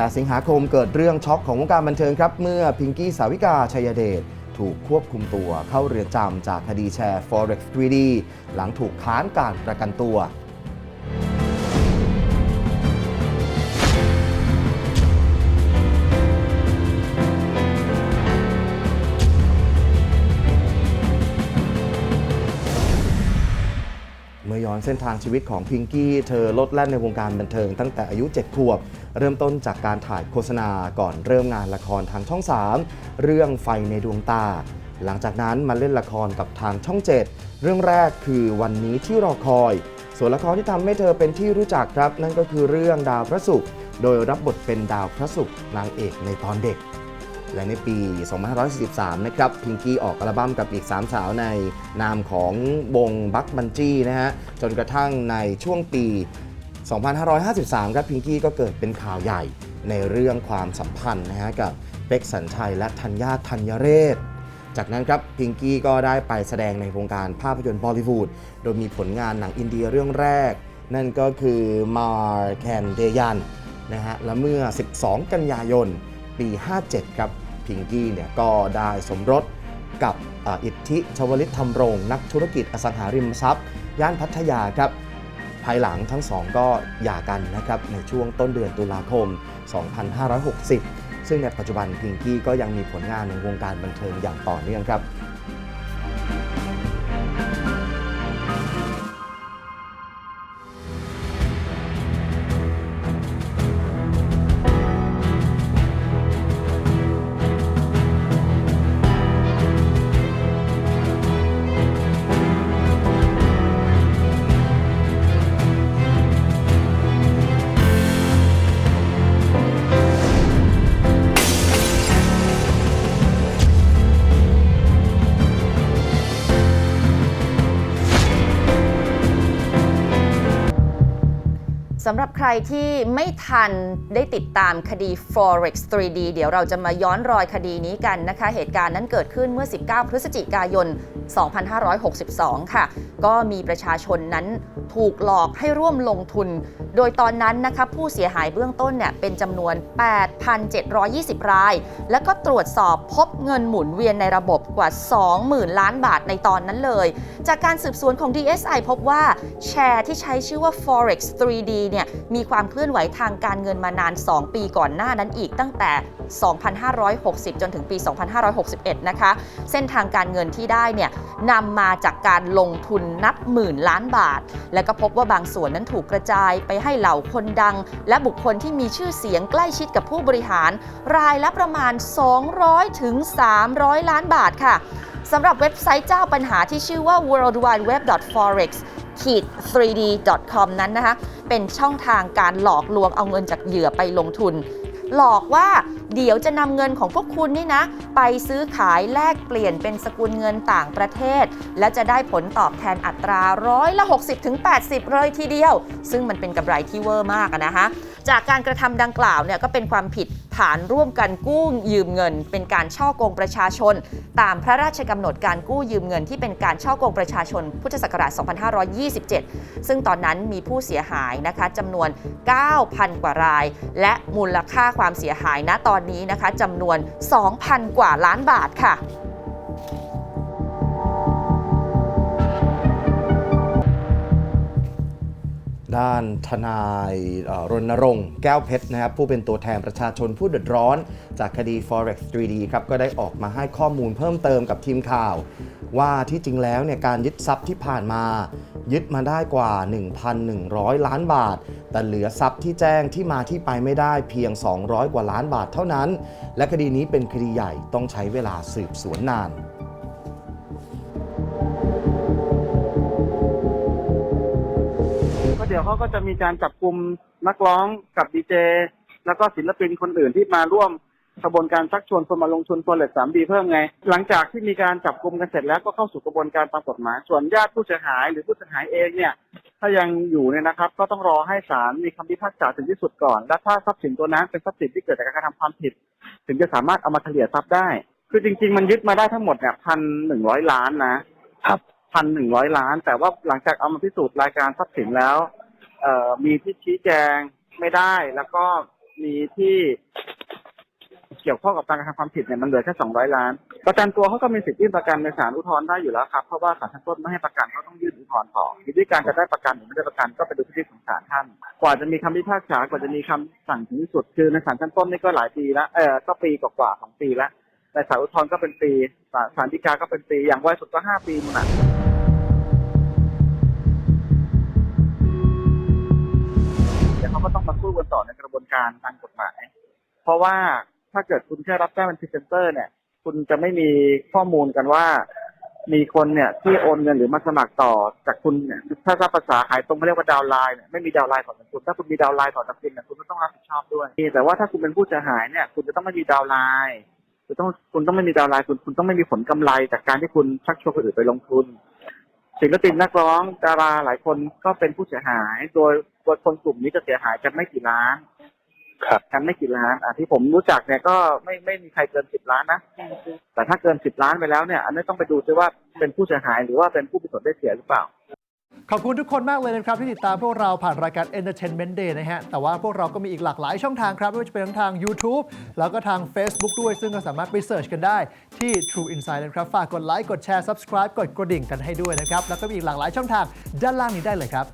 8 สิงหาคมเกิดเรื่องช็อกของวงการบันเทิงครับ เมื่อพิงกี้สาวิกาชัยเดชถูกควบคุมตัวเข้าเรือนจำจากคดีแชร์ Forex 3D หลังถูกค้านการประกันตัว เมื่อย้อนเส้นทางชีวิตของพิงกี้เธอลดแล่นในวงการบันเทิงตั้งแต่อายุ 7 ขวบ เริ่มต้นจากการถ่ายโฆษณาก่อนเริ่มงานละครทางช่อง 3 เรื่องไฟในดวงตา หลังจากนั้นมาเล่นละครกับทางช่อง 7 เรื่องแรกคือวันนี้ที่รอคอย ส่วนละครที่ทำให้เธอเป็นที่รู้จักครับ นั่นก็คือเรื่องดาวพระศุกร์โดยรับบทเป็นดาวพระศุกร์นางเอกในตอนเด็ก และในปี 2543 นะครับพิงกี้ออกอัลบั้มกับอีก 3 สาวในนามของวงบัคบันจี้นะฮะ จนกระทั่งในช่วงปี 2553 ครับพิงกี้ก็เกิดเป็นข่าวใหญ่ในเรื่องความสัมพันธ์นะฮะกับเป็กสัญชัยและธัญญาธัญเรศ จากนั้นครับพิงกี้ก็ได้ไปแสดงในวงการภาพยนตร์บอลิวูดโดยมีผลงานหนังอินเดียเรื่องแรก นั่นก็คือมาร์แคนเดยันนะฮะและเมื่อ 12 กันยายนปี 57 ครับ พิงกี้เนี่ยก็ได้สมรสกับอิทธิชวลิตธรรมรงนักธุรกิจอสังหาริมทรัพย์ ย่านพัทยาครับภายหลังทั้งสองก็หย่ากันนะครับในช่วงต้นเดือนตุลาคม 2560 ซึ่งในปัจจุบันพิงกี้ก็ยังมีผลงานในวงการบันเทิงอย่างต่อเนื่องครับำหรับใครที่ไม่ทันได้ติดตามคดี Forex 3D เดี๋ยวเราจะมาย้อนรอยคดีนี้กันนะคะ เหตุการณ์นั้นเกิดขึ้นเมื่อ 19 พฤศจิกายน 2562 ค่ะ ก็มีประชาชนนั้นถูกหลอกให้ร่วมลงทุน โดยตอนนั้นนะคะผู้เสียหายเบื้องต้นเนี่ยเป็นจำนวน 8,720 ราย แล้วก็ตรวจสอบพบเงินหมุนเวียนในระบบกว่า 20,000 ล้านบาทในตอนนั้นเลย จากการสืบสวนของ DSI พบว่าแชร์ที่ใช้ชื่อว่า Forex 3D เนี่ยมีความเคลื่อนไหวทางการเงินมานาน 2 ปีก่อนหน้านั้นอีกตั้งแต่ 2,560 จนถึงปี 2,561 นะคะ เส้นทางการเงินที่ได้เนี่ยนำมาจากการลงทุนนับหมื่นล้านบาท และก็พบว่าบางส่วนนั้นถูกกระจายไปให้เหล่าคนดัง และบุคคลที่มีชื่อเสียงใกล้ชิดกับผู้บริหาร รายละประมาณ 200 ถึง 300 ล้านบาทค่ะ สำหรับเว็บไซต์เจ้าปัญหาที่ชื่อว่า worldwideweb.forex -3d.com นั้นนะคะ เป็นช่องทางการหลอกลวงเอาเงินจากเหยื่อไปลงทุน หลอกว่าเดี๋ยวจะนำเงินของพวกคุณนี่นะ ไปซื้อขายแลกเปลี่ยนเป็นสกุลเงินต่างประเทศ และจะได้ผลตอบแทนอัตราร้อยละ 60-80เลยทีเดียว ซึ่งมันเป็นกำไรที่เวอร์มากนะคะจากการกระทำดังกล่าวเนี่ยก็เป็นความผิด ฐานร่วมกันกู้ยืมเงิน เป็นการช่อกงประชาชน ตามพระราชกำหนดการกู้ยืมเงินที่เป็นการช่อกงประชาชน พุทธศักราช 2527 ซึ่งตอนนั้นมีผู้เสียหายนะคะจำนวน 9,000 กว่าราย และมูลค่าความเสียหายณตอนนี้นะคะจำนวน 2,000 กว่าล้านบาทค่ะ ด้านทนายรณรงค์แก้วเพชรนะครับผู้เป็นตัวแทนประชาชนผู้เดือดร้อน จากคดี Forex 3D ครับก็ได้ออกมาให้ข้อมูลเพิ่มเติมกับทีมข่าว ว่าที่จริงแล้วเนี่ยการยึดทรัพย์ที่ผ่านมา ยึดมาได้กว่า 1,100 ล้านบาท แต่เหลือทรัพย์ที่แจ้งที่มาที่ไปไม่ได้เพียง 200 กว่าล้านบาทเท่านั้น และคดีนี้เป็นคดีใหญ่ต้องใช้เวลาสืบสวนนาน เดี๋ยวเขาก็จะมีการจับกลุ่มนักร้องกับดีเจแล้วก็ศิลปินคนอื่นที่มาร่วมกระบวนการชักชวนคนมาลงทุนตัวเลทสามดีเพิ่มไง หลังจากที่มีการจับกลุ่มกันเสร็จแล้วก็เข้าสู่กระบวนการตามกฎหมาย ส่วนญาติผู้เสียหายหรือผู้เสียหายเองเนี่ย ถ้ายังอยู่เนี่ยนะครับ ก็ต้องรอให้ศาลมีคำพิพากษาถึงที่สุดก่อน และถ้าทรัพย์สินตัวนั้นเป็นทรัพย์สินที่เกิดจากการกระทำความผิด ถึงจะสามารถเอามาเฉลี่ยทรัพย์ได้ คือจริง ๆ มันยึดมาได้ทั้งหมดเนี่ยพันหนึ่งร้อยล้านนะครับพันหนึ่งร้อยล้าน แต่ว่าหลังจากเอามาพิสูจน์รายการทรัพย์สินแล้ว เอ่อมีที่ชี้แจงไม่ได้ แล้วก็ณีที่เกี่ยวข้องกับการกระทำความผิดเนี่ยมันเหลือแค่สองร้อยล้าน ประกันตัวเขาก็มีสิทธิ์ยื่นประกันในศาลอุทธรณ์ได้อยู่แล้วครับเพราะว่าศาลชั้นต้นไม่ให้ประกันเขาต้องยื่นอุทธรณ์ต่อวิธีการจะได้ประกันหรือไม่ได้ประกันก็เป็นดุลพินิจของศาลท่าน กว่าจะมีคำพิพากษากว่าจะมีคำสั่งถึงที่สุดคือในศาลชั้นต้นนี่ก็หลายปีแล้วเออก็ปีกว่าๆสองปีแล้วในศาลอุทธรณ์ก็เป็นปีศาลศาลฎีกาก็เป็นปีอย่างไวสุดก็ห้าปีนู่นน่ะ สู้กันต่อในกระบวนการทางกฎหมาย เพราะว่าถ้าเกิดคุณแค่รับแจ้งเป็นพรีเซนเตอร์เนี่ย คุณจะไม่มีข้อมูลกันว่า มีคนเนี่ยที่โอนเงินหรือมาสมัครต่อจากคุณเนี่ยถ้าถ้าภาษาขายตรงเขาเรียกว่าดาวไลน์เนี่ยไม่มีดาวไลน์ต่อจากคุณ ถ้าคุณมีดาวไลน์ต่อจากคุณเนี่ยคุณก็ต้องรับผิดชอบด้วย แต่ว่าถ้าคุณเป็นผู้เสียหายเนี่ย คุณจะต้องไม่มีดาวไลน์คุณต้องคุณต้องไม่มีดาวไลน์คุณคุณต้องไม่มีผลกำไรจากการที่คุณชักชวนคนอื่นไปลงทุนศิลปินนักร้องดาราหลายคนก็เป็นผู้เสียหายโดย โดยคนกลุ่มนี้จะเสียหายกันไม่กี่ล้านครับกันไม่กี่ล้านอะที่ผมรู้จักเนี่ยก็ไม่ไม่มีใครเกินสิบล้านนะแต่ถ้าเกินสิบล้านไปแล้วเนี่ย อันนี้ต้องไปดูซิว่าเป็นผู้เสียหายหรือว่าเป็นผู้มีส่วนได้เสียหรือเปล่า ขอบคุณทุกคนมากเลยนะครับ ที่ติดตามพวกเราผ่านรายการ Entertainment Day นะฮะ แต่ว่าพวกเราก็มีอีกหลากหลายช่องทางครับ ไม่ว่าจะเป็นทั้งทาง YouTube แล้วก็ทาง Facebook ด้วย ซึ่งก็สามารถไปเสิร์ชกันได้ที่ True Insight นะครับ ฝากกดไลค์กดแชร์ Subscribe กดกระดิ่งกันให้ด้วยนะครับแล้วก็มีอีกหลากหลายช่องทางด้านล่างนี้ได้เลยครับ